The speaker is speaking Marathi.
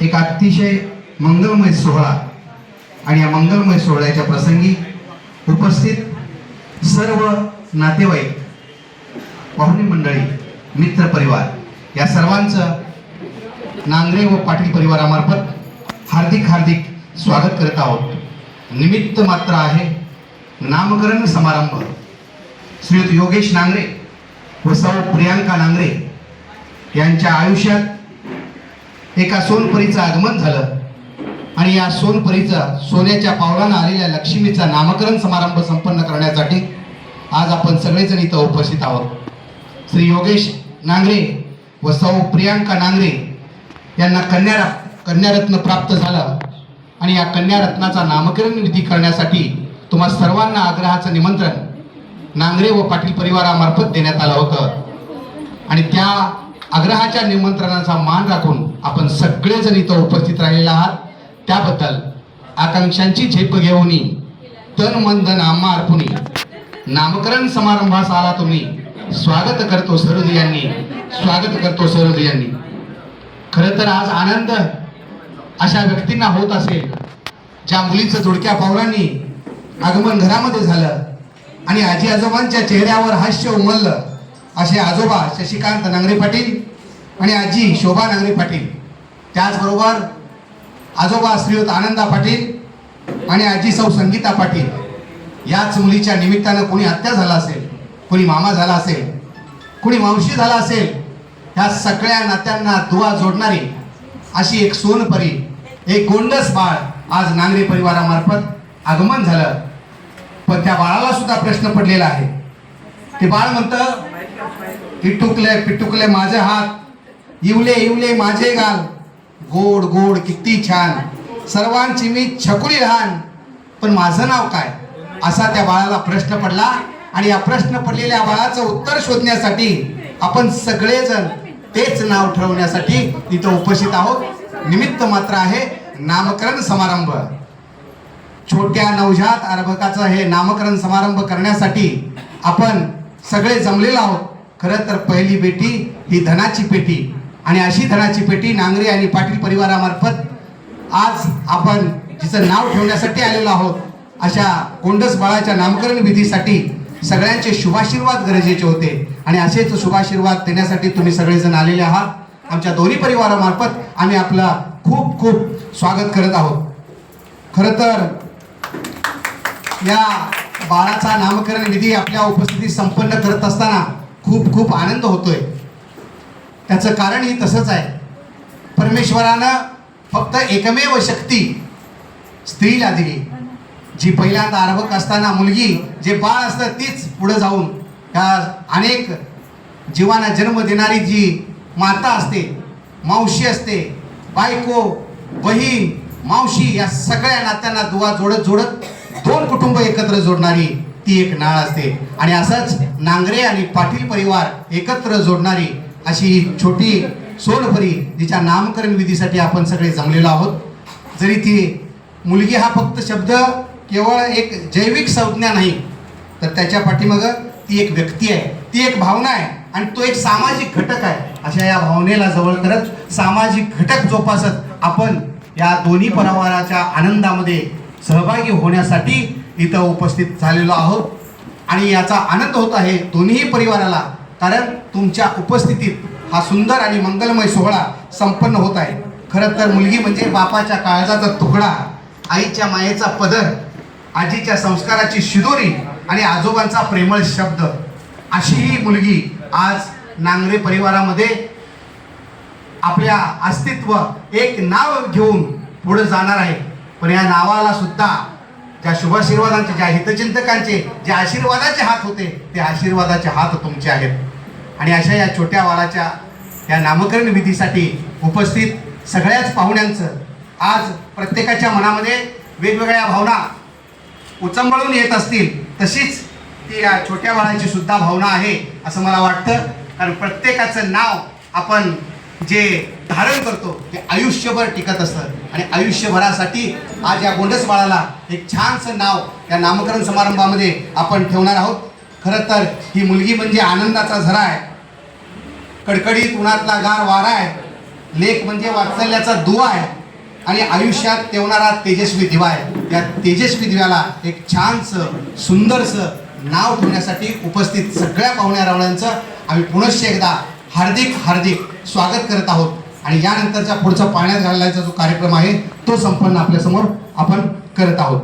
एक अतिशय मंगलमय सोहळा आणि या मंगलमय सोहळ्याच्या प्रसंगी उपस्थित सर्व नातेवाईक पाहुणे मंडळी मित्र परिवार या सर्वांचं नांगरे व पाटील परिवारामार्फत हार्दिक हार्दिक स्वागत करत आहोत. निमित्त मात्र आहे नामकरण समारंभ. श्रीयुत योगेश नांगरे व सौ प्रियांका नांगरे यांच्या आयुष्यात एका सोनपरीचं आगमन झालं. आणि या सोनपरीचा सोन्याच्या पावलानं आलेल्या लक्ष्मीचा नामकरण समारंभ संपन्न करण्यासाठी आज आपण सगळेजण इथं उपस्थित आहोत. श्री योगेश नांगरे व सौ प्रियांका नांगरे यांना कन्या कन्यारत्न प्राप्त झालं. आणि या कन्यारत्नाचा नामकरण विधी करण्यासाठी तुम्हा सर्वांना आग्रहाचं निमंत्रण नांगरे व पाटील परिवारामार्फत देण्यात आलं होतं. आणि त्या आग्रहाच्या निमंत्रणाचा मान राखून आपण सगळेजण इथं उपस्थित राहिलेला आहात. त्याबद्दल आकांक्षांची झेप घेऊन तन मन धन आम्हा अर्पुनी नामकरण समारंभास आला तुम्ही. स्वागत करतो सहृदयांनी स्वागत करतो सहृदयांनी खरं तर आज आनंद अशा व्यक्तींना होत असेल ज्या मुलीचं जुडक्या पावलांनी आगमन घरामध्ये झालं आणि आजी आजोबांच्या चेहऱ्यावर हास्य उमललं. असे आजोबा शशिकांत नांगरे पाटील आणि आजी शोभा नांगरे पाटील. त्याचबरोबर आजोबा श्रीयुत आनंदा पाटील आणि आजी सौ संगीता पाटील. याच मुलीच्या निमित्तानं कोणी हत्या झाला असेल कोणी मामा झाला असेल कोणी मावशी झाला असेल ह्या सगळ्या नात्यांना दुवा जोडणारी अशी एक सोनपरी एक गोंडस बाळ आज नांगरे परिवारामार्फत आगमन झालं. पण त्या बाळाला सुद्धा प्रश्न पडलेला आहे. ते बाळ म्हणतं पिटुकले पिटुकले माझे हात. इवले इवले माझे गाल. गोड गोड किती छान. सर्वांची मी छकुली लहान. पण माझं नाव काय? असा त्या बाळाला प्रश्न पडला आणि या प्रश्न पडलेल्या बाळाचं उत्तर शोधण्यासाठी आपण सगळेजण तेच नाव ठरवण्यासाठी इथं उपस्थित आहोत. निमित्त मात्र आहे नामकरण समारंभ. छोट्या नवजात अर्भकाचं हे नामकरण समारंभ करण्यासाठी आपण सगळे जमलेलो आहोत. खरं तर पहिली बेटी ही धनाची पेटी. आणि अशी धनाची पेटी नांगरे आणि पाटील परिवारामार्फत आज आपण जिचं नाव ठेवण्यासाठी आलेलो आहोत अशा कोंडस बाळाच्या नामकरण विधीसाठी सगळ्यांचे शुभाशीर्वाद गरजेचे होते. आणि असेच शुभाशीर्वाद देण्यासाठी तुम्ही सगळेजण आलेले आहात. आमच्या दोन्ही परिवारामार्फत आम्ही आपला खूप खूप स्वागत करत आहोत. खरं तर या बाळाचा नामकरण विधी आपल्या उपस्थितीत संपन्न करत असताना खूप खूप आनंद होतोय. त्याचं कारणही तसंच आहे. परमेश्वरानं फक्त एकमेव शक्ती स्त्रीला दिली. जी पहिल्यांदा आरभक असताना मुलगी जे बाळ असतं तीच पुढं जाऊन त्या अनेक जीवांना जन्म देणारी जी माता असते मावशी असते बायको बहीण मावशी या सगळ्या नात्यांना दुवा जोडत जोडत दोन कुटुंब एकत्र जोडणारी ती एक नाळ असते. आणि असंच नांगरे आणि पाटील परिवार एकत्र जोडणारी अशी छोटी सोनपरी जिच्या नामकरण विधीसाठी आपण सगळे जमलेलो आहोत. जरी ती मुलगी हा फक्त शब्द केवळ एक जैविक संज्ञा नाही तर त्याच्या पाठीमागं ती एक व्यक्ती आहे. ती एक भावना आहे आणि तो एक सामाजिक घटक आहे. अशा या भावनेला जवळ करत सामाजिक घटक जोपासत आपण या दोन्ही परिवाराच्या आनंदामध्ये सहभागी होण्यासाठी इथं उपस्थित झालेलो आहोत. आणि याचा आनंद होत आहे दोन्ही परिवाराला कारण तुमच्या उपस्थितीत हा सुंदर आणि मंगलमय सोहळा संपन्न होत आहे. खरं तर मुलगी म्हणजे बापाच्या काळजाचा तुकडा आईच्या मायेचा पदर आजीच्या संस्काराची शिदोरी आणि आजोबांचा प्रेमळ शब्द. अशी ही मुलगी आज नांगरे परिवारामध्ये आपल्या अस्तित्व एक नाव घेऊन पुढे जाणार आहे. पण या नावाला सुद्धा त्या शुभाशीर्वादांचे ज्या हितचिंतकांचे जे आशीर्वादाचे हात होते ते आशीर्वादाचे हात तुमचे आहेत. आणि अशा या छोट्या बाळाच्या या नामकरण विधीसाठी उपस्थित सगळ्याच पाहुण्यांचं आज प्रत्येकाच्या मनामध्ये वेगवेगळ्या भावना उचंबळून येत असतील तशीच ती या छोट्या बाळाची सुद्धा भावना आहे असं मला वाटतं. कारण प्रत्येकाचं नाव आपण जे धारण करतो ते आयुष्यभर टिकत असतं. आणि आयुष्यभरासाठी आज या गोंडस बाळाला एक छानसं नाव या नामकरण समारंभामध्ये आपण ठेवणार आहोत. खरं तर ही मुलगी म्हणजे आनंदाचा झरा आहे. कडकडीत उन्हातला गार वारा आहे. लेख म्हणजे वात्सल्याचा दुवा आहे. आणि आयुष्यात ठेवणारा तेजस्वी दिवा आहे. या तेजस्वी दिव्याला एक छानसं सुंदरसं नाव ठेवण्यासाठी उपस्थित सगळ्या पाहुण्या रावणांचं आम्ही पुनश्च एकदा हार्दिक हार्दिक स्वागत करत आहोत. आणि यानंतरचा पुढचा पाण्यात घालायचा जो कार्यक्रम आहे तो संपन्न आपल्यासमोर आपण करत आहोत.